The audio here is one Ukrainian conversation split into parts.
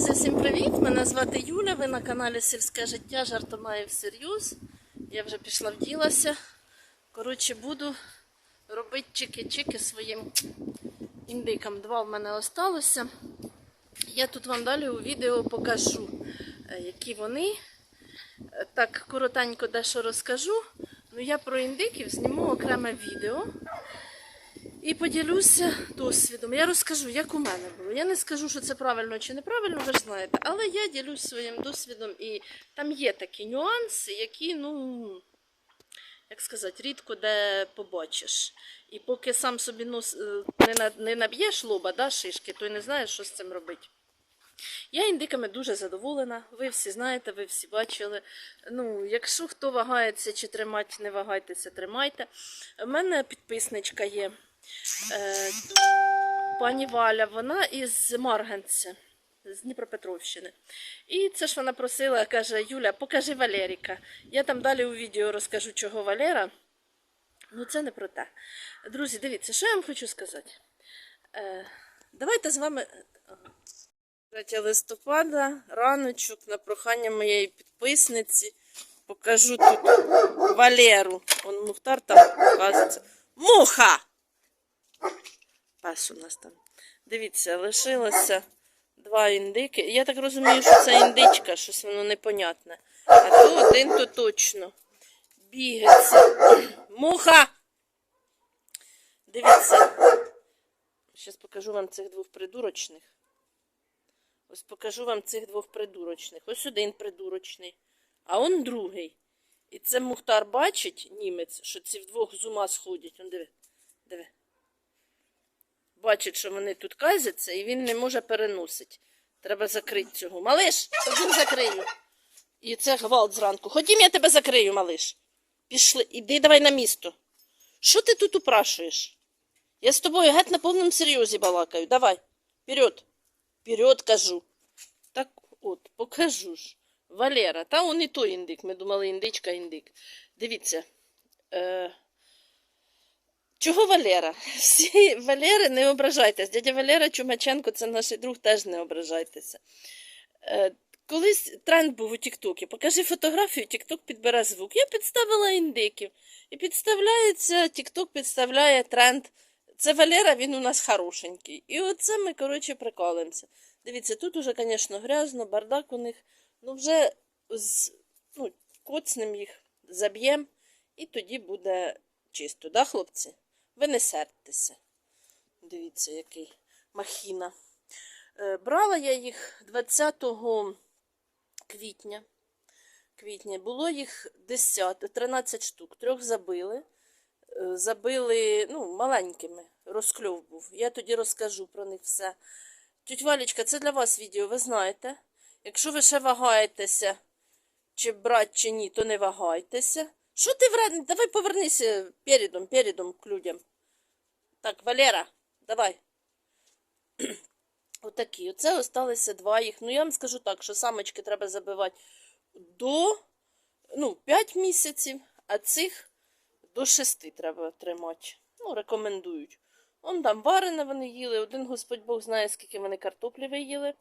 Друзі, всім привіт! Мене звати Юля. Ви на каналі Сільське життя жартомає всерйоз. Я вже пішла вділася. Коротше, буду робити чики-чики своїм індикам. Два в мене осталося. Я тут вам далі у відео покажу, е, які вони. Е, Так, коротенько дещо розкажу. Ну, я про індиків зніму окреме відео. І поділюся досвідом. Я розкажу, як у мене було. Я не скажу, що це правильно чи неправильно, ви ж знаєте, але я ділюсь своїм досвідом, і там є такі нюанси, які, ну, як сказати, рідко де побачиш. І поки сам собі нос е, не, на- не наб'єш лоба, да, шишки, то й не знаєш, що з цим робити. Я індиками дуже задоволена. Ви всі знаєте, ви всі бачили. Ну, якщо хто вагається чи тримати, не вагайтеся, тримайте. У мене підписничка є. Е, пані Валя, вона із Марганця, з Дніпропетровщини. І це ж вона просила, каже, Юля, покажи Валеріка. Я там далі у відео розкажу, чого Валера. Ну, це не про те. Друзі, дивіться, що я вам хочу сказати. Е, давайте з вами. 3 листопада, раночок, на прохання моєї підписниці. Покажу тут Валеру. Он Мухтар там показується. Муха! Пес у нас там. Дивіться, лишилося два індики. Я так розумію, що це індичка, щось воно непонятне. А то один то точно. Бігається. Муха! Дивіться. Зараз покажу вам цих двох придурочних. Ось покажу вам цих двох придурочних. Ось один придурочний, а он другий. І це Мухтар бачить, німець, що ці вдвох з ума сходять. Он диви, диви. Бачить, що вони тут казяться, і він не може переносити. Треба закрити цього. Малиш, ходім закрию. І це гвалт зранку. Ходім, я тебе закрию, малиш. Пішли, іди давай на місто. Що ти тут упрашуєш? Я з тобою геть на повному серйозі балакаю. Давай, вперед. Вперед кажу. Так от, покажу ж. Валера, та он і той індик. Ми думали, індичка, індик. Дивіться. Е... Чого Валера? Всі Валери не ображайтесь. Дядя Валера Чумаченко, це наш друг, теж не ображайтеся. Е... Колись тренд був у Тіктокі. Покажи фотографію, Тікток підбере звук. Я підставила індиків. І підставляється, Тікток підставляє тренд. Це Валера, він у нас хорошенький. І оце ми, коротше, приколимося. Дивіться, тут уже, звісно, грязно, бардак у них. Ну, вже з, ну, коцнем їх заб'ємо, і тоді буде чисто, да, хлопці? Ви не сердьтеся. Дивіться, який махіна. Е, брала я їх 20 квітня. Квітня. Було їх 10, 13 штук. Трьох забили. Е, Забили ну, маленькими. Розкльов був. Я тоді розкажу про них все. Тють Валічка, це для вас відео, ви знаєте. Якщо ви ще вагаєтеся, чи брати, чи ні, то не вагайтеся. Що ти вредний? Давай повернися передом, передом к людям. Так, Валера, давай. Отакі. Оце осталося два їх. Ну, я вам скажу так, що самочки треба забивати до ну, 5 місяців, а цих до 6 треба тримати. Ну, рекомендують. Он там варене вони їли, один Господь Бог знає, скільки вони картоплі виїли.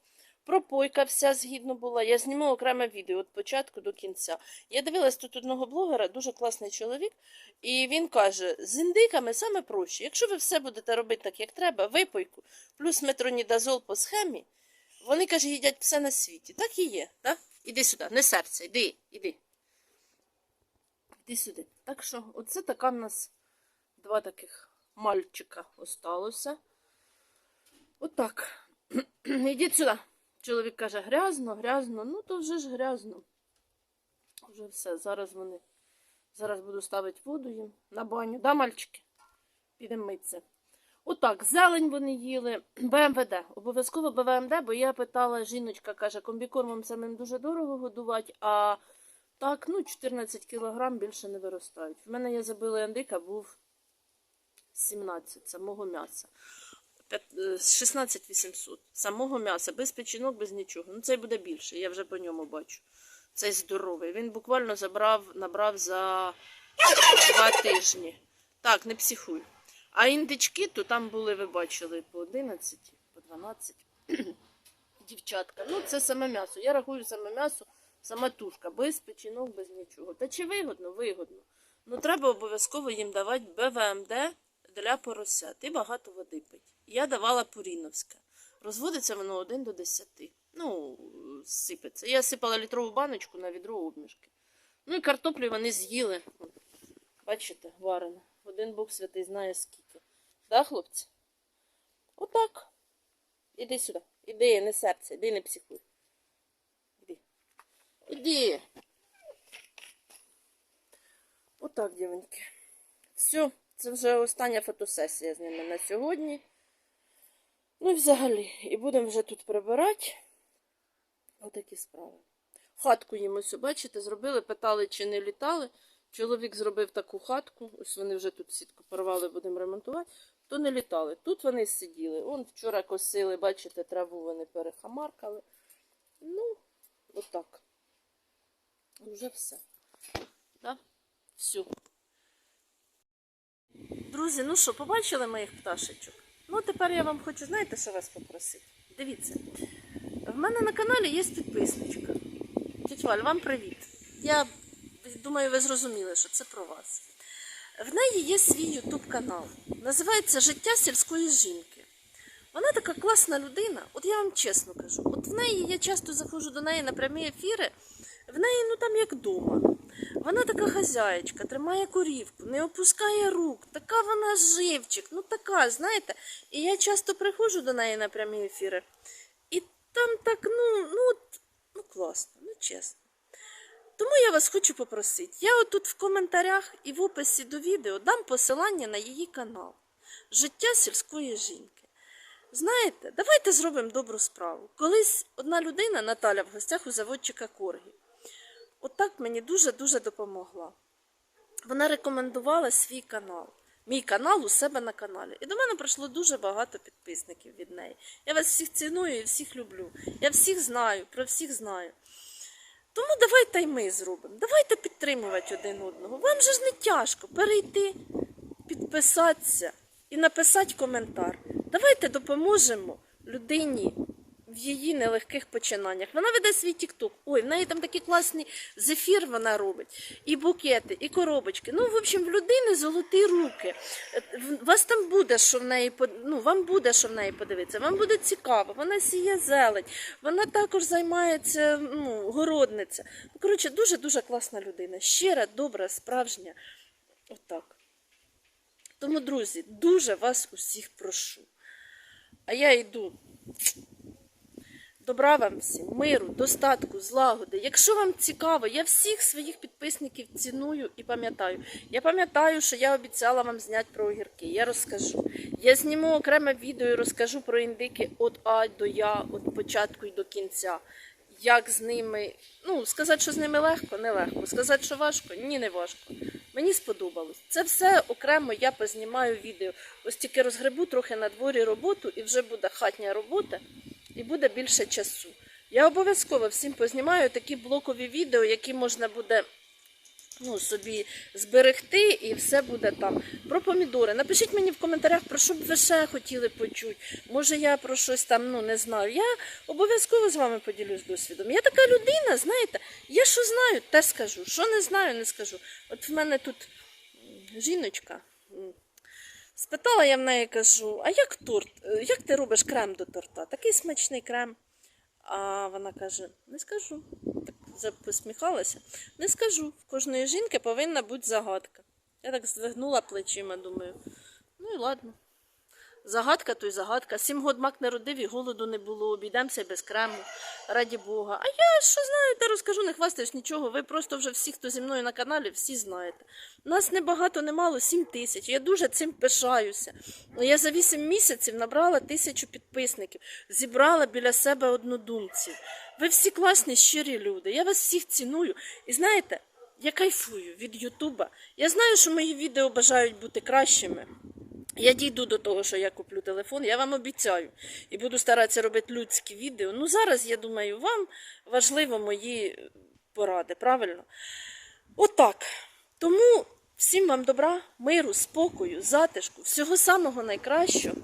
Пропойка вся згідно була. Я зніму окреме відео від початку до кінця. Я дивилась тут одного блогера, дуже класний чоловік, і він каже: з індиками саме проще. Якщо ви все будете робити так, як треба, випойку, плюс метронідазол по схемі, вони каже, їдять все на світі. Так і є. так? Іди сюди, не серце, іди, іди. Іди сюди. Так що, оце така в нас два таких мальчика осталося. Отак. Ідіть сюди. Чоловік каже, грязно, грязно. Ну, то вже ж грязно. Вже все. Зараз вони. Зараз буду ставити воду їм на баню. Да, мальчики? Підемо митися. Отак, зелень вони їли. БМВД. Обов'язково БМВД, бо я питала, жіночка каже, комбікормом самим дуже дорого годувати, а так, ну, 14 кілограм більше не виростають. В мене я забила індика, був 17 самого м'яса. П'ят- е, 16 800 самого м'яса, без печінок, без нічого. Ну, цей буде більше, я вже по ньому бачу. Цей здоровий. Він буквально забрав, набрав за два тижні. Так, не психуй. А індички, то там були, ви бачили, по 11, по 12. Дівчатка. Ну, це саме м'ясо. Я рахую саме м'ясо, сама тушка, без печінок, без нічого. Та чи вигодно? Вигодно. Ну, треба обов'язково їм давати БВМД для поросят і багато води пить. Я давала Пуріновське. Розводиться воно 1 до 10. Ну, сипеться. Я сипала літрову баночку на відро обмішки. Ну і картоплю вони з'їли. Бачите, варено. Один Бог святий знає скільки. Да, хлопці? Отак. Іди сюди. Іди, не серце, іди не психуй. Іди. Іди. Отак, дівоньки. Все, це вже остання фотосесія з ними на сьогодні. Ну і взагалі, і будемо вже тут прибирати. Отакі справи. Хатку їм ось, бачите, зробили, питали, чи не літали. Чоловік зробив таку хатку, ось вони вже тут сітку порвали, будемо ремонтувати, то не літали. Тут вони сиділи. Он вчора косили, бачите, траву вони перехамаркали. Ну, отак. Вже все. Да? Все. Друзі, ну що, побачили моїх пташечок? Ну, тепер я вам хочу, знаєте, що вас попросити? Дивіться. В мене на каналі є підписничка. Тетя Валь, вам привіт. Я думаю, ви зрозуміли, що це про вас. В неї є свій ютуб канал. Називається Життя сільської жінки. Вона така класна людина, от я вам чесно кажу. От в неї я часто заходжу до неї на прямі ефіри, в неї ну там як вдома. Вона така хазяєчка, тримає корівку, не опускає рук, така вона живчик, ну така, знаєте. І я часто приходжу до неї на прямі ефіри. І там так, ну, ну, ну класно, ну чесно. Тому я вас хочу попросити. Я отут в коментарях і в описі до відео дам посилання на її канал Життя сільської жінки. Знаєте, давайте зробимо добру справу. Колись одна людина, Наталя, в гостях у заводчика Коргі, отак мені дуже-дуже допомогла. Вона рекомендувала свій канал. Мій канал у себе на каналі. І до мене прийшло дуже багато підписників від неї. Я вас всіх ціную і всіх люблю. Я всіх знаю, про всіх знаю. Тому давайте й ми зробимо. Давайте підтримувати один одного. Вам же ж не тяжко перейти, підписатися і написати коментар. Давайте допоможемо людині в її нелегких починаннях. Вона веде свій тікток. Ой, в неї там такі класні зефір вона робить, і букети, і коробочки. Ну, в общем, в людини золоті руки. Е, Вас там буде, що в неї ну, вам буде, що в неї подивитися. Вам буде цікаво. Вона сіє зелень. Вона також займається ну, городниця. Коротше, дуже дуже класна людина. Щира, добра, справжня. Отак. Тому, друзі, дуже вас усіх прошу. А я йду. Добра вам всім, миру, достатку, злагоди. Якщо вам цікаво, я всіх своїх підписників ціную і пам'ятаю. Я пам'ятаю, що я обіцяла вам зняти про огірки. Я розкажу. Я зніму окреме відео і розкажу про індики від А до Я, від початку і до кінця. Як з ними, ну, сказати, що з ними легко, не легко. Сказати, що важко, ні, не важко. Мені сподобалось. Це все окремо я познімаю відео. Ось тільки розгребу трохи на дворі роботу, і вже буде хатня робота, і буде більше часу. Я обов'язково всім познімаю такі блокові відео, які можна буде ну, собі зберегти, і все буде там. Про помідори. Напишіть мені в коментарях, про що б ви ще хотіли почути. Може, я про щось там ну, не знаю. Я обов'язково з вами поділюсь досвідом. Я така людина, знаєте, я що знаю, те скажу. Що не знаю, не скажу. От в мене тут жіночка. Спитала я в неї, кажу, а як торт? Е, Як ти робиш крем до торта? Такий смачний крем. А вона каже: не скажу. Так вже посміхалася. Не скажу. В кожної жінки повинна бути загадка. Я так здвигнула плечима, думаю. Ну і ладно. Загадка то й загадка. Сім год мак не родив і голоду не було. Обійдемося без крему, раді Бога. А я що знаю, та розкажу, не хвастаюсь нічого. Ви просто вже всі, хто зі мною на каналі, всі знаєте. Нас небагато, немало, сім тисяч. Я дуже цим пишаюся. Я за вісім місяців набрала тисячу підписників, зібрала біля себе однодумців. Ви всі класні, щирі люди. Я вас всіх ціную. І знаєте, я кайфую від Ютуба. Я знаю, що мої відео бажають бути кращими. Я дійду до того, що я куплю телефон, я вам обіцяю. І буду старатися робити людські відео. Ну, зараз, я думаю, вам важливо мої поради, правильно? Отак. Тому всім вам добра, миру, спокою, затишку, всього самого найкращого.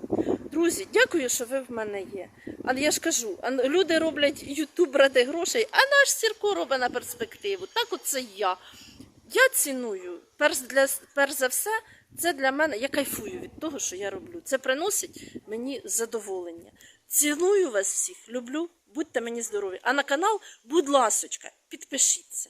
Друзі, дякую, що ви в мене є. А я ж кажу, люди роблять ютуб ради грошей, а наш Сірко робить на перспективу. Так оце я. Я ціную, перш, для, перш за все, це для мене, я кайфую від того, що я роблю. Це приносить мені задоволення. Ціную вас всіх, люблю, будьте мені здорові. А на канал, будь ласочка, підпишіться.